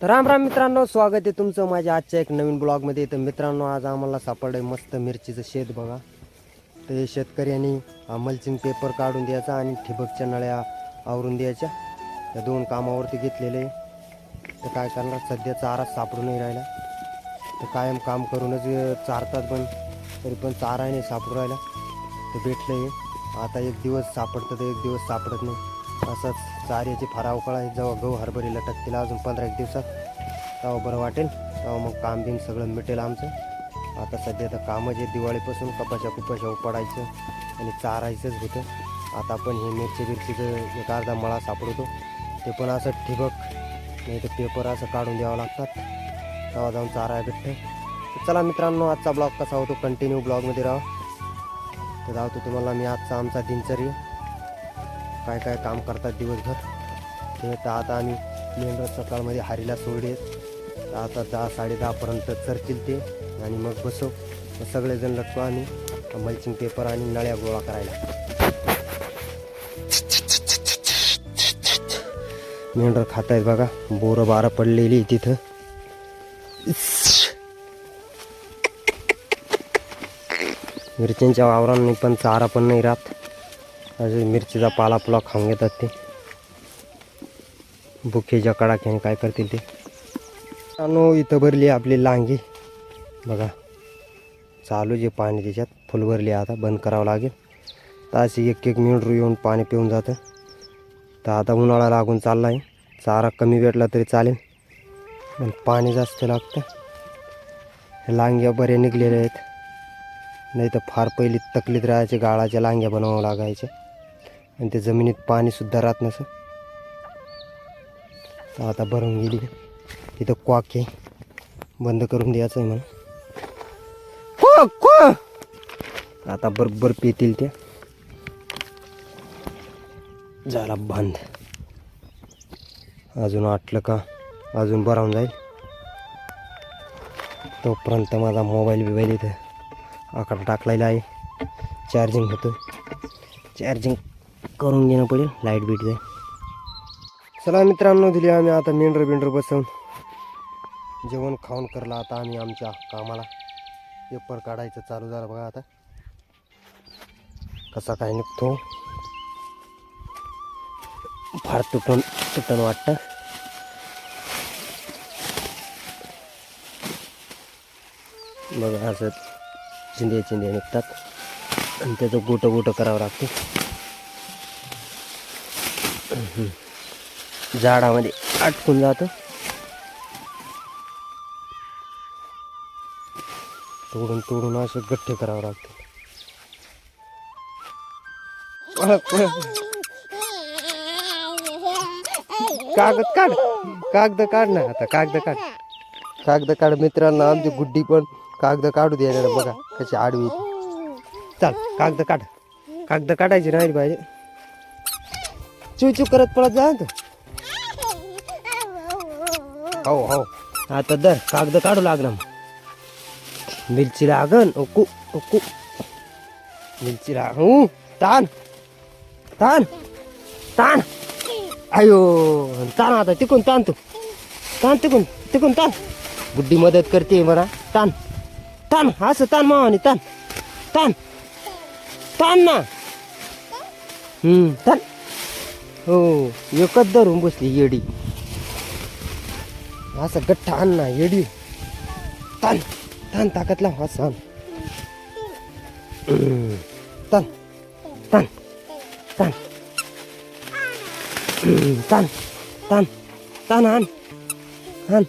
तर राम राम मित्रांनो स्वागत आहे तुमचं माझ्या आजच्या एक नवीन ब्लॉगमध्ये. तर मित्रांनो आज आम्हाला सापडलं मस्त मिरचीचं शेत बघा. तर शेतकऱ्यांनी मल्चिंग पेपर काढून द्यायचा आणि ठिबकच्या नळ्या आवरून द्यायच्या. या दोन कामावरती घेतलेले तर काय करणार? सध्या चारा सापडू नाही राहिला. तर कायम काम करूनच चारतात पण तरी पण चारा नाही सापडू राहिला. तर भेटलं आहे आता एक दिवस सापडतं तर एक दिवस सापडत नाही. असंच चाऱ्याची फार अवकाळ आहे जेव्हा गहू हरभरी लटकतील अजून पंधरा एक दिवसात तेव्हा बरं वाटेल. तेव्हा मग काम बिम सगळं मिटेल आमचं. आता सध्या तर कामं जे दिवाळीपासून कपाशा कुपाशा उपाडायचं आणि चारायचंच होतं. आता आपण हे मिरची बिरचीचं एक अर्धा मळा सापडतो. ते पण असं ठिबक नाही तर पेपर असं काढून द्यावं लागतात. तेव्हा जाऊन चारा भेटतं चला मित्रांनो आजचा ब्लॉग कसा होतो? कंटिन्यू ब्लॉगमध्ये राहा. तर जावतो तुम्हाला मी आजचा आमचा दिनचर्या काय काय काम करतात दिवसभर. ते तर आता आम्ही मेन सकाळमध्ये हारीला सोडले. तर आता दहा साडे दहापर्यंत चरतील ते. आणि मग बसव मग सगळेजण लटको आम्ही. मल्चिंग पेपर आणि नळ्या गोळा करायला. मेंढर खात आहेत बघा. बोरं बारं पडलेली तिथं. मिरच्यांच्या वावरांनी पण चारा पण नाही राहत. अजून मिरचीचा पाला पुला खाऊन घेतात ते. बुकेच्या कडाक्याने काय करतील ते. अनो इथं भरली आपली लांगी. बघा चालू जे पाणी त्याच्यात फुल भरली आता बंद करावं लागेल. तर अशी एक एक मिनिट येऊन पाणी पिऊन जातं. तर आता उन्हाळा लागून चालला आहे चारा कमी भेटला तरी चालेल. पण पाणी जास्त लागतं. लांग्या बऱ्या निघलेल्या आहेत. नाही तर फार पहिली तकलीत राहायचे गाळाच्या लांग्या बनवावं लागायच्या आणि त्या जमिनीत पाणीसुद्धा राहत नसं तर आता भरून गेली. तिथं क्वाक आहे. बंद करून द्यायचं आहे मला हो, क्वा. आता बरोबर पितील त्या. झाला बंद. अजून आटलं का? अजून बरावून जाईल. तोपर्यंत माझा मोबाईल बिबाईल इथं आकडा टाकलेला आहे. चार्जिंग होतं चार्जिंग करून घेणं पडेल लाइट बीट जाईल चला मित्रांनो दिली आम्ही आता मेंढर बिंडर बसवून जेवण खाऊन करला आता आम्ही आमच्या कामाला. पेपर काढायचं चालू झालं बघा आता. कसा काय निघतो. फार तुटून तुटून वाटतं. बघा असं चिंध्या चिंध्या निघतात. आणि त्याचं गोटं गोटं करावं लागते. झाडामध्ये अटकून जातं. तोडून तोडून असं गठ्ठे करावं लागतं. कागद काढ. कागद काढ ना आता कागद काढ. कागद काढ मित्रांनो आमची गुड्डी पण कागद काढू द्यायला बघा कशी आडवी. चाल कागद काढ. कागद काढायची नाही पाहिजे. चू चू करत पळत जा तू. हो हो. आता दर कागद काढू लागला मग. मिरची लागन ओकू ओकू मिरची लाग हू ताण ताण ताण. अयो ताण आता तिकून ताण तू. ताण तिकून तिकून ताण. बुद्धी मदत करते मला. ताण ताण असं ताण मावानी ताण ताण ताण ना. हम्म ताण. हो एकच धरून बसली येडी. असं गठ्ठा आण ना येडी. ताण ताण ताकद लाव असा आण. तान तान ताण. ताण हम्म, ताण ताण आण आण.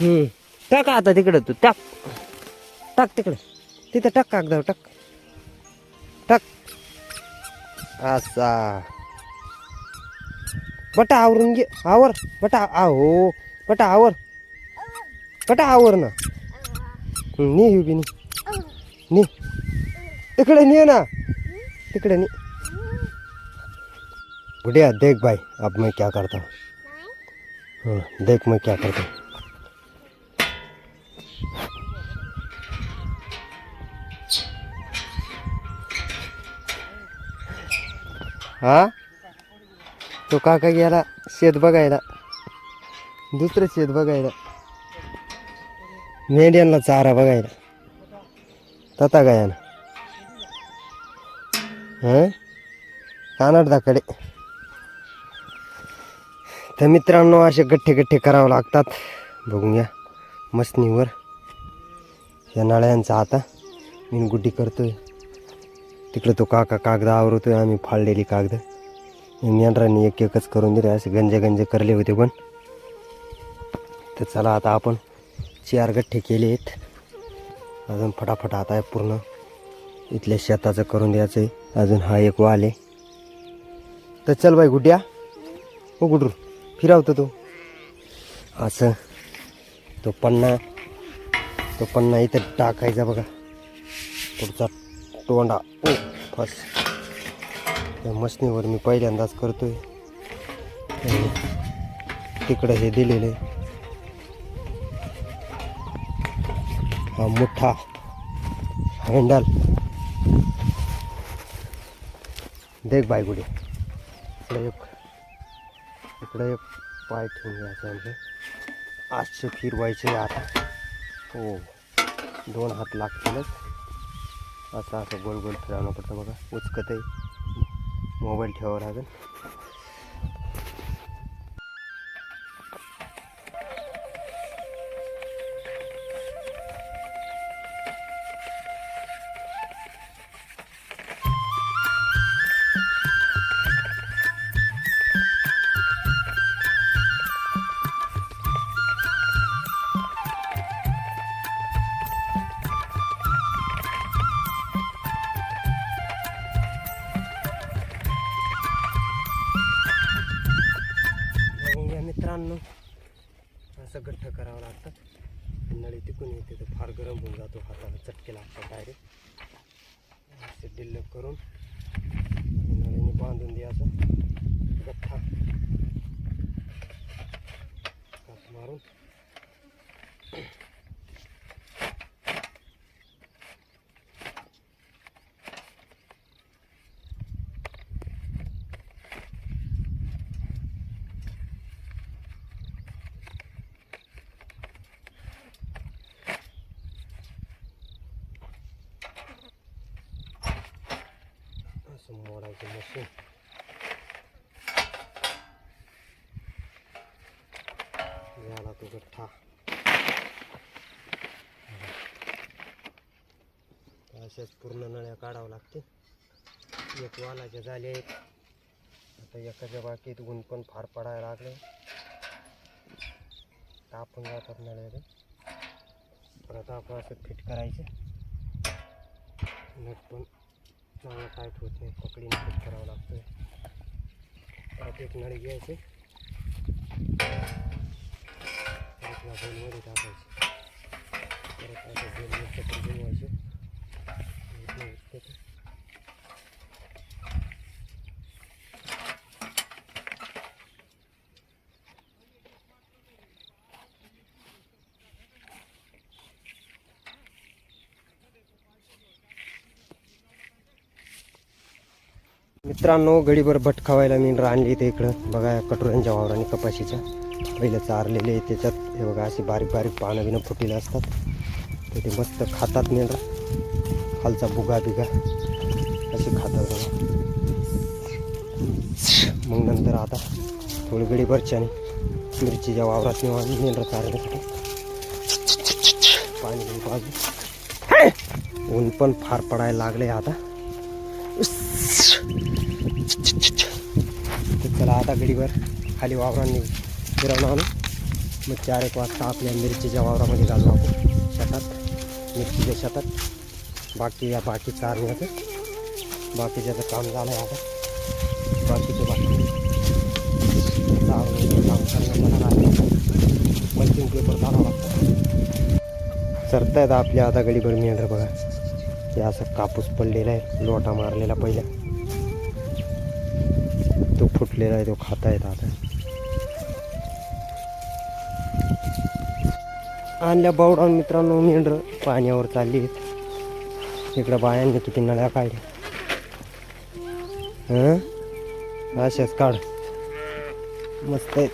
टाका टाक आता तिकडं तू टाक. टाक तिकडं. तिथं टाक कागदावर टाक. टाक। असा। बटा आवरून घे आवर बटा आहो बटा आवर बटा आवर ना। नी उभी नी नी। तिकडे ने ना। तिकडे नी। बुढ़िया देख भाई अब मैं क्या करता हूँ? हाँ, देख मैं क्या करता हूँ। हा? तो काका गेला शेत बघायला. दुसरं शेत बघायला. मेंढ्यांना चारा बघायला. तथा गायना हं? कानाडदाकडे तर मित्रांनो असे गठ्ठे गठ्ठे करावं लागतात. बघून घ्या मसनीवर या नळ्यांचा आता मी गुड्डी करतोय. तिकडे तो काका कागद आवरतोय आम्ही फाळलेली कागद. यंत्रांनी एक एकच करून दिले असे गंजे गंजे करले होते पण. तर चला आता आपण चार गठ्ठे केले आहेत अजून फटाफट आता आहे पूर्ण इथल्या शेताचं करून द्यायचं आहे अजून हा एक वाल आहे. तर चल बाई गुड्या. हो गुडरू फिरावतो तो. असं. तो पन्ना तो पन्ना इथं टाकायचा बघा. पुढचा तोंडा. ओ फस. त्या मशनीवर मी पहिल्यांदाच करतोय. आहे तिकडं हे दिलेलं. आहे हा मोठा. हँडल. देख बाय गुडे इकडं एक. इकडं एक पाय ठेवून घ्यायचं आजचे आजचं फिरवायचं आता. हो. दोन हात लागतीलच. असं असं गोल गोल फिरावं पडतं बघा. उचकतही मोबाईल ठेवावं लागेल. मित्रांनो. असं गठ्ठ करावं लागतं. नळी तिकून येते तर फार गरम होऊन जातो हाताला चटके लागतात डायरेक्ट असे डिल्ल करून नळीने बांधून द्यायचं. गठ्ठा मारून. असं मोडायचं मशीन झाला तो गठ्ठा अशाच पूर्ण नळ्या काढावं लागते एक वालाच्या झाले आता एकाच्या बाकीत ऊन पण फार पडायला लागले तापून जातात नळ्या परत आपण असं फिट करायचं नट पण चांगला टाईट होत नाही पकडीने फिट करावं लागतं परत एक नळी घ्यायची परत या बोलमध्ये टाकायची परत आता बोल एकत्र बनवायचे इथनं उठतं ते. मित्रांनो गडीभर भट खावायला मी आणली इथे इकडं. बघा कटोऱ्यांच्या वावराने कपाशीच्या पहिलं चारलेले आहे त्याच्यात. हे बघा अशी बारीक बारीक पानं बिनं फुटलेले असतात. तर ते मस्त खातात मेंढरा. खालचा बुगा बिगा. असे खातात बघा. मग नंतर आता थोडी गडीभरच्याने मिरचीच्या वावरात नेऊ मेंढरा चारण्यासाठी पाणी बिणी ऊन पण फार पडायला लागले आता. चला आता गडीवर खाली वावरांनी फिरवून आणू मग चार एक वाजता आपल्या मिरचीच्या वावरामध्ये घालू आपण शेतात मिरचीच्या शेतात बाकी या बाकी चारण्याचं बाकीच्याचं काम झालं आहे आता बाकीचं बाकी काम करण्याचं मल्चिंग पेपर चालावं लागतं चरतायत आपल्या आता गडीभर मेंढर बघा असं कापूस पडलेला आहे लोटा मारलेला पहिला तो फुटलेला आहे तो खाता येत आता. आणल्या बावडावून मित्रांनो मेंढर पाण्यावर चालली आहेत. इकडं बायांनी किती नळ्या काढल्या. हं? अशाच काढ. मस्त आहेत.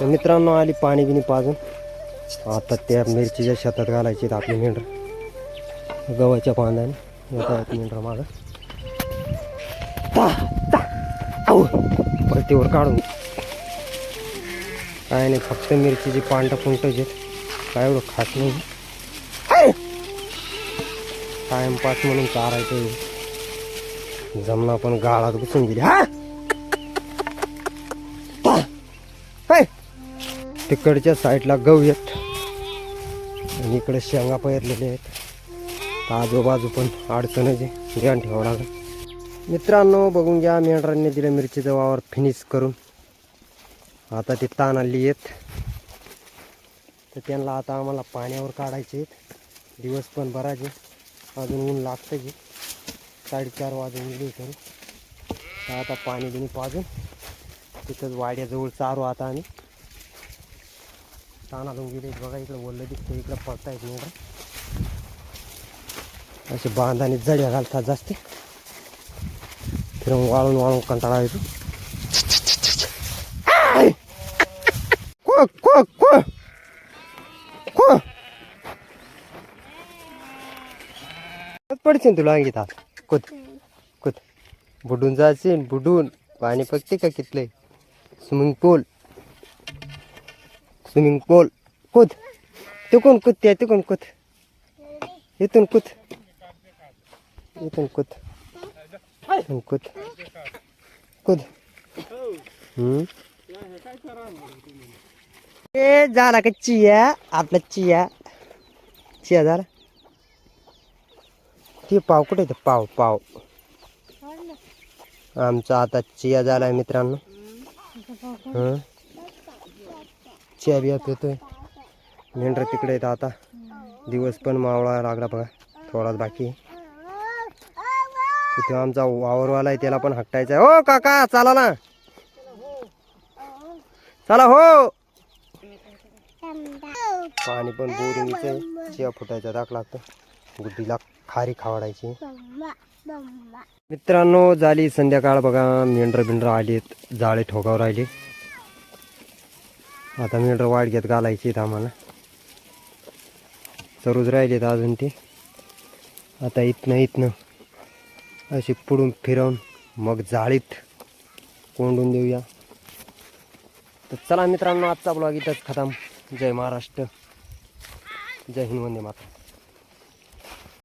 तर मित्रांनो आली पाणी बिणी पाजून. आता त्या मिरचीच्या शेतात घालायची आहेत आपली मेंढर गव्हाच्या पांदाने येतात मेंढर मागं. परतीवर काढून. काय नाही फक्त मिरचीची पांढरा पुंटच काय एवढं खात नाही. टाइमपास म्हणून चारायचं जमना पण गाळात घुसून गेली. हा! तिकडच्या साईडला गहू आहेत. आणि इकडे शेंगा पेरलेले आहेत. तर आजूबाजू पण अडचणच आहे. ध्यान ठेवावं लागेल. मित्रांनो बघून घ्या मेंढरांनी दिलं मिरचीचं वावर फिनिश करून. आता ते ताण आली आहेत. तर त्यांना आता आम्हाला पाण्यावर काढायचे आहेत. दिवस पण बराच आहे अजून ऊन लागतं की साडेचार वाजून गेले करू आता पाणी बिणी पाजून तिथंच वाड्याजवळ चारू आता आम्ही. तानातून गेले बघा इकडं ओल्लं दिसतं इकडं पडतायत मेंढरा असे बांधाने जड्या घालतात जास्त. फिरून वाळून वाळून कंटाळा येतो. पडशील तुला अंगीत आज कुत कुत. बुडून जाशील बुडून. पाणी पकते का कितले? स्विमिंग पूल. स्विमिंग पूल कुद. तिकून कुदते तिकून कुद. इथून कुद. इथून कुद. इथून कुद. कुद. ए झाला का चिया? आपला चिया. चिया झाला. ते पाव कुठे आहे? ते पाव पाव. आमचा आता चिया झालाय मित्रांनो. चिया बिया पितोय मेंढर तिकडे येतं आता. दिवस पण मावळा लागला बघा. थोडाच बाकी. तिथे आमचा वावरवाला आहे त्याला पण हट्टायचा आहे. हो काका चला ना. चला हो. पाणी पण बोरिंगच चिया फुटायचा दाख लागतो. गुड्डीला खारी खावडायची. मित्रांनो झाली संध्याकाळ बघा. मेंढर बिंढर आलीत. जाळे ठोकावर राहिले. आता मेंढर वाडग्यात घालायची आहेत आम्हाला. चरूच राहिलेत अजून ते. आता इथनं इथनं अशी पुढून फिरवून मग जाळीत कोंडून देऊया. तर चला मित्रांनो आजचा ब्लॉग इथंच खतम. जय महाराष्ट्र. जय हिंद वंदे माता